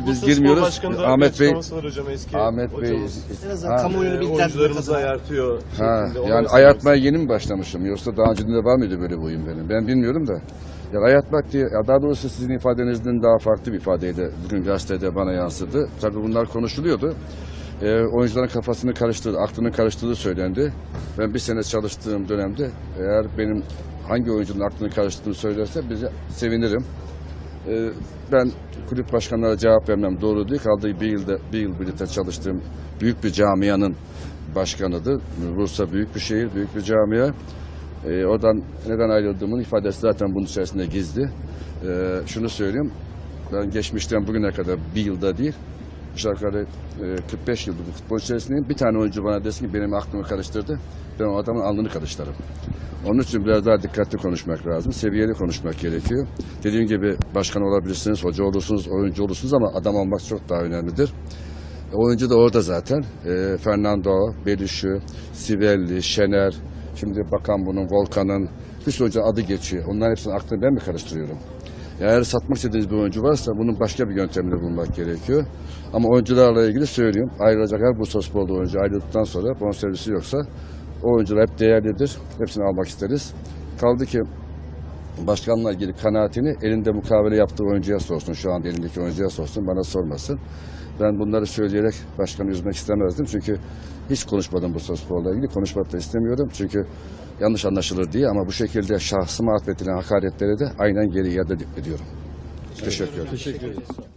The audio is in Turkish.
Biz Bursa girmiyoruz. Başkanı da Ahmet Bey açıklaması var hocam eski Ahmet Bey hocamız. En azından Ha. kamuoyunu Ee, bilgilendirmek oyuncularımızı adına. ayartıyor. Ha, şeklinde. Yani nasıl ayartmaya yeni mi başlamışım? Yoksa daha önceden de var mıydı böyle bir oyun benim? Ben bilmiyorum da. Ya ayartmak diye, ya daha doğrusu sizin ifadenizden daha farklı bir ifadeyle bugün gazetede bana yansıdı. Tabii bunlar konuşuluyordu. Ee, oyuncuların kafasını karıştırdı, aklını karıştırdığı söylendi. Ben bir sene çalıştığım dönemde eğer benim hangi oyuncunun aklını karıştırdığını söylerse bize sevinirim. Ee, ben kulüp başkanlara cevap vermem doğru değil. Kaldığı bir yılda bir yıl birlikte çalıştığım büyük bir camianın başkanıdır. Bursa büyük bir şehir, büyük bir camia. Ee, oradan neden ayrıldığımın ifadesi zaten bunun içerisinde gizli. Ee, şunu söyleyeyim, ben geçmişten bugüne kadar bir yılda değil, aşağı yukarı e, 45 yıldır bu futbol içerisindeyim. Bir tane oyuncu bana desin ki benim aklımı karıştırdı, ben o adamın alnını karıştırırım. Onun için biraz daha dikkatli konuşmak lazım, seviyeli konuşmak gerekiyor. Dediğim gibi başkan olabilirsiniz, hoca olursunuz, oyuncu olursunuz ama adam olmak çok daha önemlidir. E, Oyuncu da orada zaten. E, Fernando, Belişu, Sivelli, Şener, şimdi bakan bunun, Volkan'ın bir sürü adı geçiyor. Onların hepsinin aklını ben mi karıştırıyorum? Eğer satmak istediğiniz bir oyuncu varsa bunun başka bir yöntemini bulmak gerekiyor. Ama oyuncularla ilgili söyleyeyim. Ayrılacak her Bursa Spor'da oyuncu ayrıldıktan sonra bonservisi yoksa o oyuncular hep değerlidir. Hepsini almak isteriz. Kaldı ki başkanla ilgili kanaatini elinde mukavele yaptığı oyuncuya sorsun. Şu an elindeki oyuncuya sorsun, bana sormasın. Ben bunları söyleyerek başkanı üzmek istemezdim. Çünkü hiç konuşmadım bu sporla ilgili. Konuşmak da istemiyorum. Çünkü yanlış anlaşılır diye ama bu şekilde şahsıma atfedilen hakaretleri de aynen geri iade ediyorum. Teşekkür ederim. Teşekkür ederiz.